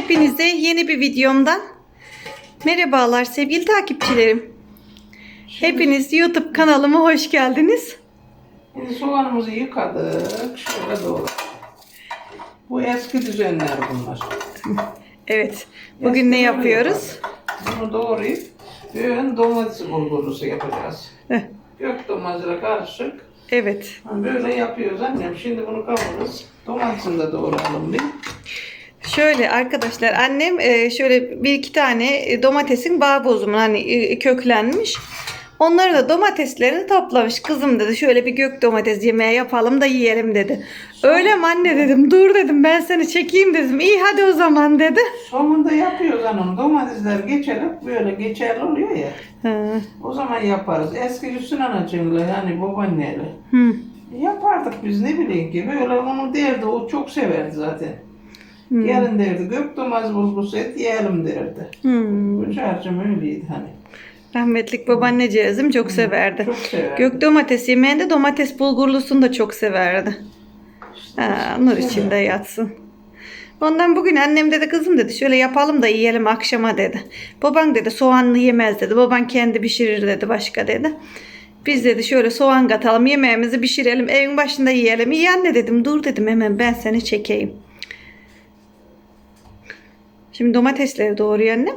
Hepinize yeni bir videomdan merhabalar sevgili takipçilerim. Hepiniz YouTube kanalıma hoş geldiniz. Şimdi soğanımızı yıkadık. Şöyle doğru. Bu eski düzenler bunlar. Evet, bugün ne Eski yapıyoruz? böyle Bunu doğrayıp böyle domates bulgurusu yapacağız. Heh, Gök domatesle karışık. Evet, Böyle yapıyoruz annem. Şimdi bunu kavururuz. Domatesini de doğrayalım bir. Şöyle arkadaşlar annem e, şöyle bir iki tane e, domatesin bağ bozumu hani e, köklenmiş. Onları da domateslerini toplamış. Kızım dedi şöyle bir gök domates yemeği yapalım da yiyelim dedi. Öyle mi anne dedim. Dur dedim ben seni çekeyim dedim. İyi hadi o zaman dedi. Sonunda yapıyoruz hanım. Domatesler geçelim. Böyle geçerli oluyor ya. Hı. O zaman yaparız. Eski Hüsnü anacığımla yani babaanneyle. Hı. Yapardık biz ne bileyim ki. Böyle onu derdi. O çok severdi zaten. Gelin derdi. Gök domates bulgusu et yiyelim derdi. Hı. Bu çarşım öyleydi hani. Rahmetlik babaanneciğizim çok severdi. Çok severdi. Gök domates yemeğinde domates bulgurlusunu da çok severdi. Ha, nur içinde yatsın. Ondan bugün annem dedi kızım dedi şöyle yapalım da yiyelim akşama dedi. Baban dedi soğanlı yemez dedi. Baban kendi pişirir dedi başka dedi. Biz dedi şöyle soğan katalım yemeğimizi pişirelim evin başında yiyelim. İyi anne dedim dur dedim hemen ben seni çekeyim. Şimdi domatesleri doğruyor annem.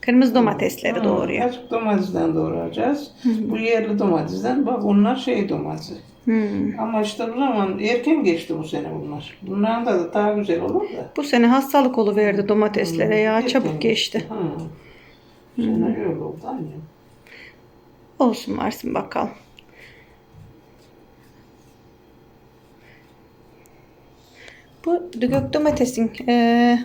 Kırmızı domatesleri doğruyor. Açık domatesten doğrayacağız. Bu yerli domatesten. Bak bunlar şey domatesi. Hmm. Ama işte bu zaman erken geçti bu sene bunlar. Bunların da, da daha güzel olur da. Bu sene hastalık oluverdi domateslere ya Erken çabuk geçti. Bu sene öyle oldu annem. Olsun varsın bakalım. Bu gök domatesin eee,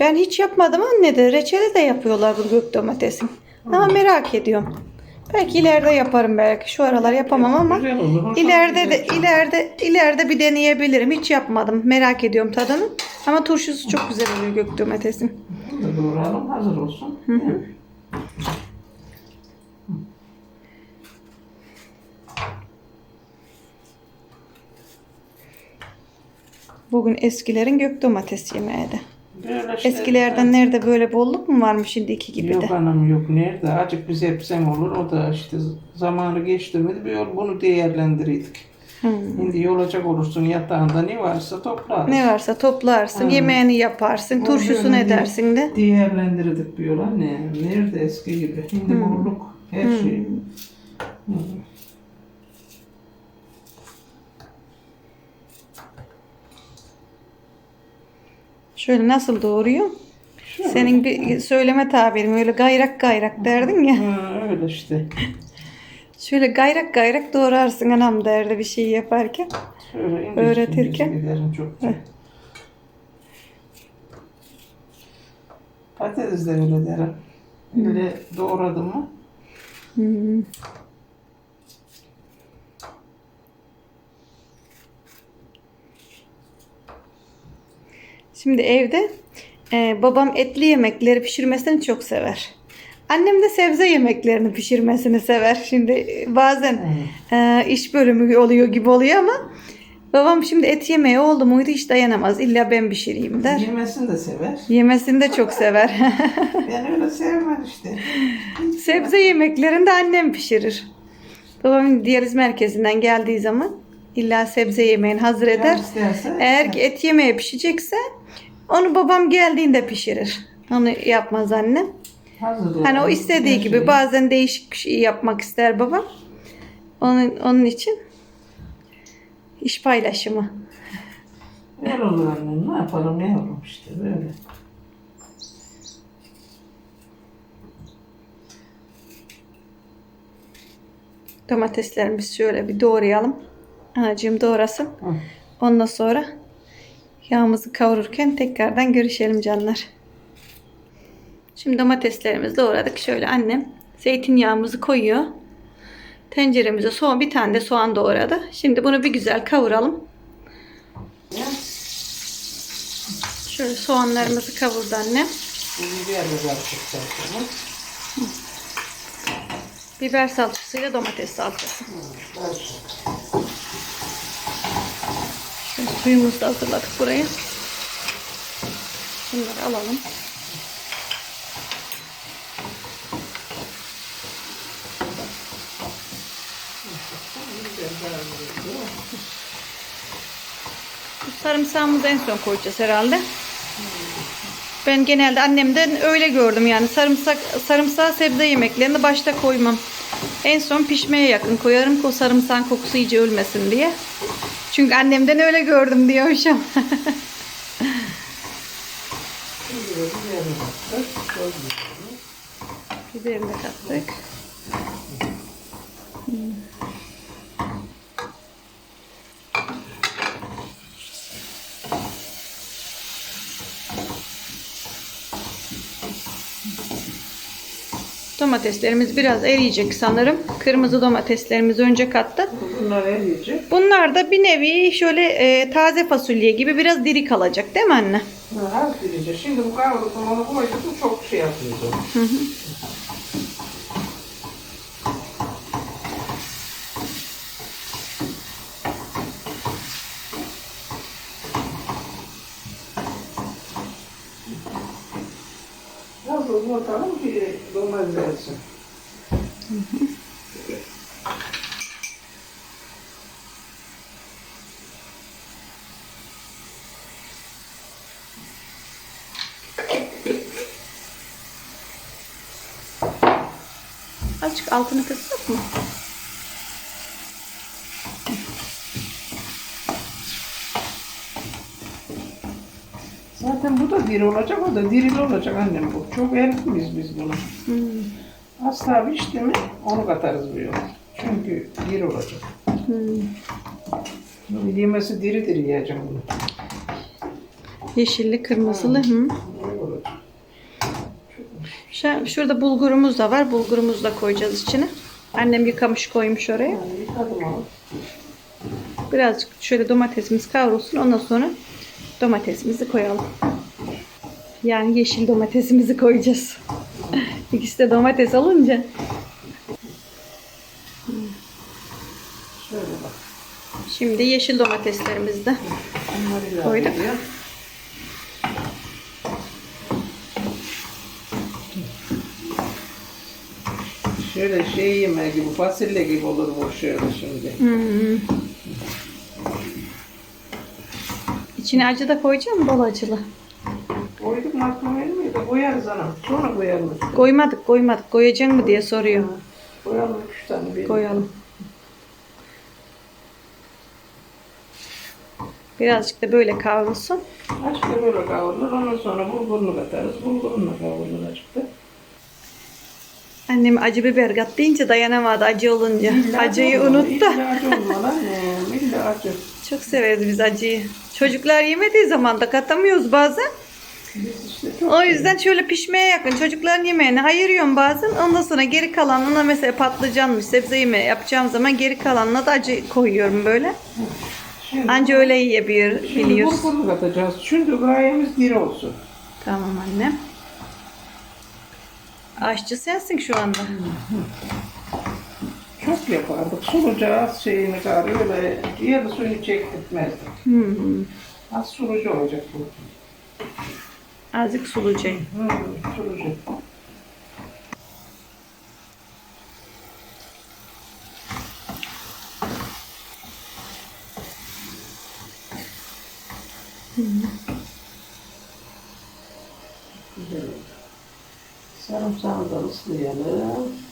ben hiç yapmadım anne de reçeli de yapıyorlar bu gök domatesin. Ama merak ediyorum. Belki ileride yaparım belki. Şu aralar yapamam ama Güzel olur. hoş ileride de ileride ileride bir deneyebilirim. Hiç yapmadım. Merak ediyorum tadını. Ama turşusu çok güzel oluyor gök domatesin. Doğrayalım hazır olsun. Bugün eskilerin gök domates yemeği de. Böyle işte- Eskilerden nerede böyle bolluk mu varmış şimdiki gibi Yok de? anam yok nerede? Acık biz hepsem olur. O da işte zamanı geçti mi bir yol bunu değerlendiriydik. Hmm. Şimdi yolacak olursun yatağında ne varsa toplarız. Ne varsa toplarsın, yemeğini yaparsın, turşusunu edersin de. Değerlendirdik bir yola ne? Nerede eski gibi? Şimdi bulduk her şeyi. Hı. Şöyle nasıl doğuruyor? Şöyle. Senin bir söyleme tabirin öyle gayrak gayrak derdin ya. Ha, öyle işte. Şöyle gayrak gayrak doğrarsın anam derdi bir şey yaparken. Şöyle Öğretirken. çok. Patates de öyle derim. Öyle doğradım mı? Hmm. Şimdi evde e, babam etli yemekleri pişirmesini çok sever. Annem de sebze yemeklerini pişirmesini sever. Şimdi e, bazen e, iş bölümü oluyor gibi oluyor ama babam şimdi et yemeği oldu muydu hiç dayanamaz. İlla ben pişireyim der. Yemesini de sever. Yemesini de çok sever. Ben öyle sevmem işte. Sebze yemeklerini de annem pişirir. Babam diyaliz merkezinden geldiği zaman illa sebze yemeğini hazır eder. İsterse- Eğer ki et yemeği pişecekse onu babam geldiğinde pişirir. Onu yapmaz annem. Hazır Hani o istediği gibi şey. bazen değişik bir şey yapmak ister babam. Onun, onun için iş paylaşımı. Öyle olur annem. Ne yapalım yavrum işte böyle. Domateslerimizi şöyle bir doğrayalım. Anacığım doğrasın. Hı. Ondan sonra yağımızı kavururken tekrardan görüşelim canlar. Şimdi domateslerimizi doğradık. Şöyle annem zeytinyağımızı koyuyor. Tenceremize soğan bir tane de soğan doğradı. Şimdi bunu bir güzel kavuralım. Şöyle soğanlarımızı kavurdu annem. biber zaten. Biber salçasıyla domates salçası. Karışık. Suyumuzu da hazırladık buraya. Şunları alalım. Sarımsağımızı en son koyacağız herhalde. Ben genelde annemden öyle gördüm yani sarımsak sarımsağı sebze yemeklerinde başta koymam. En son pişmeye yakın koyarım ki o sarımsağın kokusu iyice ölmesin diye. Çünkü annemden öyle gördüm diyormuşum. Şimdi de biberini kattık. Koyduk. Domateslerimiz biraz eriyecek sanırım. Kırmızı domateslerimizi önce kattık. Bunlar eriyecek. Bunlar da bir nevi şöyle e, taze fasulye gibi biraz diri kalacak değil mi anne? Ha, Az. Şimdi bu kavrulup onu koyduk mu çok şey yapıyoruz. onu. Az uzun atalım ki dolmaz versin. Azıcık altını kıssak mı? Zaten bu da diri olacak, o da dirili olacak annem bu. Çok eritmeyiz biz bunu. Hmm. Asla pişti mi onu katarız bu yola. Çünkü diri olacak. Hmm. Yemesi diri diri yiyeceğim bunu. Yeşilli, kırmızılı. Hı. Diri olacak. Şu- Şurada bulgurumuz da var. Bulgurumuzu da koyacağız içine. Annem yıkamış koymuş oraya. Birazcık şöyle domatesimiz kavrulsun. Ondan sonra domatesimizi koyalım. Yani yeşil domatesimizi koyacağız. İkisi de domates alınca. Şöyle bak. Şimdi yeşil domateslerimizi de Koyduk. Şöyle şey yemeği gibi, fasulye gibi olur bu şöyle şimdi. Hmm. İçine acı da koyacağım bol acılı. Koyduk mu gelmiyor da koyarız anam. Sonra koyalım. Koymadık koymadık. Koyacak mı diye soruyor. Koyalım üç tane. bir. Koyalım. Birazcık da böyle kavrulsun. Açık da böyle kavrulur. Ondan sonra bulgurunu katarız. Bulgurunu kavrulur açık da. Annem acı biber kat deyince dayanamadı acı olunca. İlla Acıyı acı olmalı, unuttu. İlla acı annem. Çok severiz biz acıyı. Çocuklar yemediği zaman da katamıyoruz bazen. İşte O yüzden şöyle pişmeye yakın çocukların yemeğini ayırıyorum bazen. Ondan sonra geri kalanına mesela patlıcanmış sebze yemeği yapacağım zaman geri kalanına da acı koyuyorum böyle. Şimdi, Anca öyle yiyebiliyor, şimdi biliyoruz. bulgurunu katacağız. Çünkü gayemiz diri olsun. Tamam anne. Aşçı sensin şu anda. Çok yapardık. Suluca az şeyini kar öyle diğer suyunu çektirtmezdik. Hmm. Az sulucu olacak bu. Azıcık sulucu. Hmm, sulucu. Güzel oldu. Sarımsağı da ıslayalım.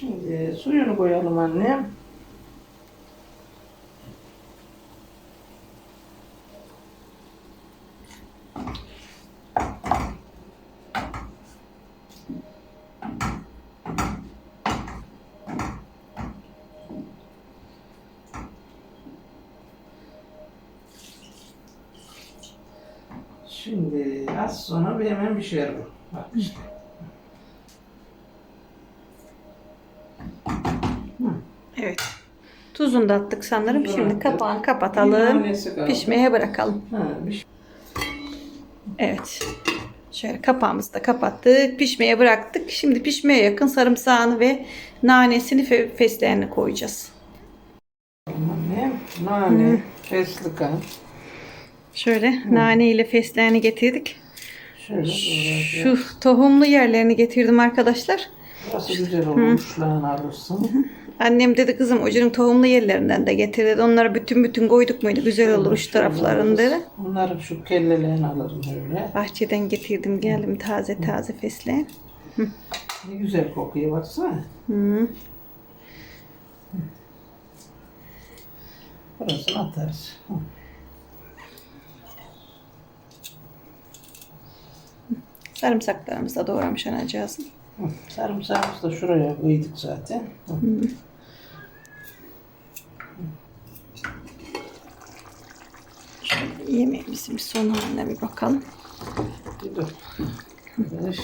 Şimdi suyunu koyalım annem. Şimdi az sonra bir hemen pişer bu. Bak işte. Evet. Tuzunu da attık sanırım. Tuzunu Şimdi kapağını kapatalım. Pişmeye bırakalım. Ha, Evet. Şöyle kapağımızı da kapattık. Pişmeye bıraktık. Şimdi pişmeye yakın sarımsağını ve nanesini fe- fesleğenini koyacağız. Annem, nane, fesleğen. Şöyle nane ile fesleğeni getirdik. Şöyle. Şu tohumlu yerlerini getirdim arkadaşlar. Burası güzel olmuş. Lan alırsın. Annem dedi kızım ucunun tohumlu yerlerinden de getir dedi. Onları bütün bütün koyduk muydu güzel olur uç taraflarını dedi. Onları şu kellelerini alırım öyle. Bahçeden getirdim geldim taze taze fesleğen. Ne güzel kokuyor baksana. Hı. Burasını atarız. Hı. Sarımsaklarımızı da doğramış anacığız. Sarımsağımızı da şuraya koyduk zaten. Hı. Bir son haline bir bakalım. Dur. Arkadaş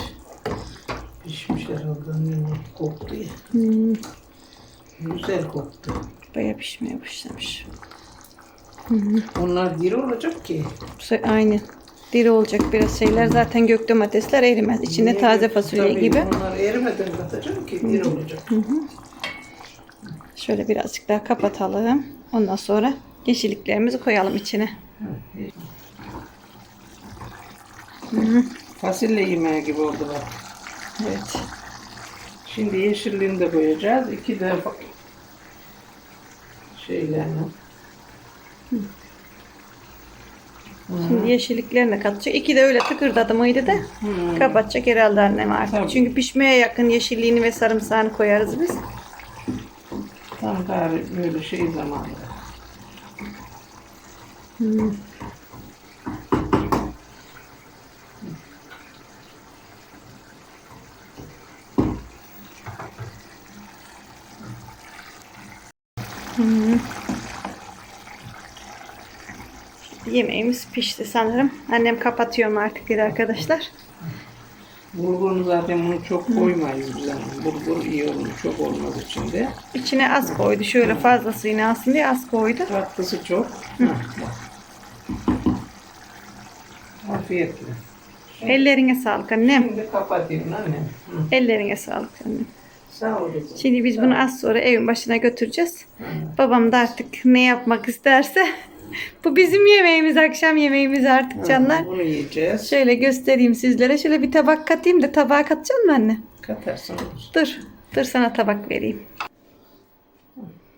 pişmiş herhalde annem koktu ya. Hmm, Güzel koktu. bayağı pişmeye başlamış. Onlar diri olacak ki. Aynen. Diri olacak biraz şeyler. Zaten gök domatesler erimez. İçinde Niye taze fasulye Tabii gibi. Onlar erimeden katacağım ki diri olacak. Şöyle birazcık daha kapatalım. Ondan sonra yeşilliklerimizi koyalım içine. Fasulye yemeği gibi oldu bak. Evet. Şimdi yeşilliğini de koyacağız. İki de şeylerini. Şimdi yeşilliklerini katacak. İki de öyle tıkırdadı mıydı da Hmm. kapatacak herhalde annem artık. Tabii. Çünkü pişmeye yakın yeşilliğini ve sarımsağını koyarız biz. Tam gari böyle şey zamanı. Yemeğimiz pişti sanırım. Annem kapatıyorum artık dedi arkadaşlar. Bulgurunu zaten bunu çok koymayız biz. Yani. Bulgur iyi olur, çok olmaz içinde. İçine az koydu. Şöyle fazlasını alsın diye az koydu. Tatlısı çok. Bak. Afiyetle. Ellerine sağlık annem. Şimdi kapatayım annem. Hı. Ellerine sağlık annem. Sağ. Şimdi biz bunu az sonra evin başına götüreceğiz. Babam da artık ne yapmak isterse. Bu bizim yemeğimiz, akşam yemeğimiz artık canlar. Bunu yiyeceğiz. Şöyle göstereyim sizlere. Şöyle bir tabak katayım da tabağa katacak mı anne? Katarsın. Dur. Dur sana tabak vereyim.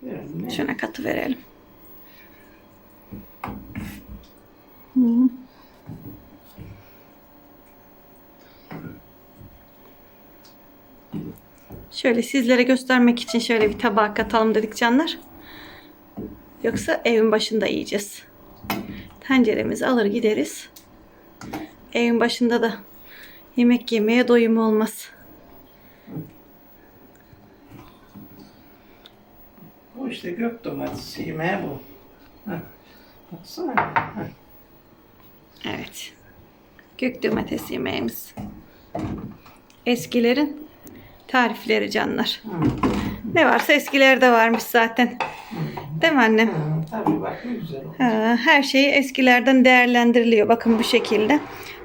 Verelim. Şuna katı verelim. Şöyle sizlere göstermek için şöyle bir tabağa katalım dedik canlar. Yoksa evin başında yiyeceğiz. Tenceremizi alır gideriz. Evin başında da yemek yemeye doyum olmaz. Bu işte gök domatesi yemeği bu. Heh. Baksana. Heh. Evet. Gök domates yemeğimiz. Eskilerin tarifleri canlar. Hı. Ne varsa eskilerde varmış zaten. Değil mi annem? Hı, Tabii bak ne güzel oldu. Ha, Her şey eskilerden değerlendiriliyor. Bakın bu şekilde.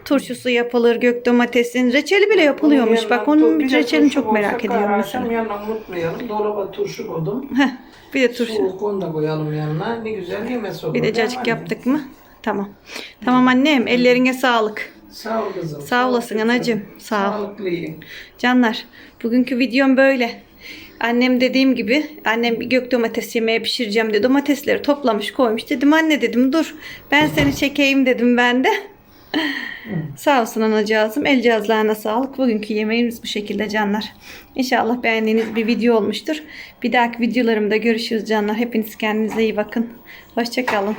Turşusu yapılır, gök domatesin. Reçeli bile yapılıyormuş. Bak onun bir reçelini çok merak ediyorum mesela. yanına unutmayalım. Dolaba turşu koydum. Heh, bir de turşu. Soğuk onu da koyalım yanına. Ne güzel yemesi olur. Bir de cacık yaptık mı? Tamam. Tamam annem ellerine sağlık. Sağ ol kızım. Sağ olasın ol anacığım, kızım. sağ ol. Sağlıklı yiyin. Canlar bugünkü videom böyle. Annem dediğim gibi annem bir gök domates yemeğe pişireceğim diye domatesleri toplamış koymuş. Dedim anne dedim dur ben seni çekeyim dedim ben de. Sağ olsun anacığızım. El cihazlarına sağlık. Bugünkü yemeğimiz bu şekilde canlar. İnşallah beğendiğiniz bir video olmuştur. Bir dahaki videolarımda görüşürüz canlar. Hepiniz kendinize iyi bakın. Hoşçakalın.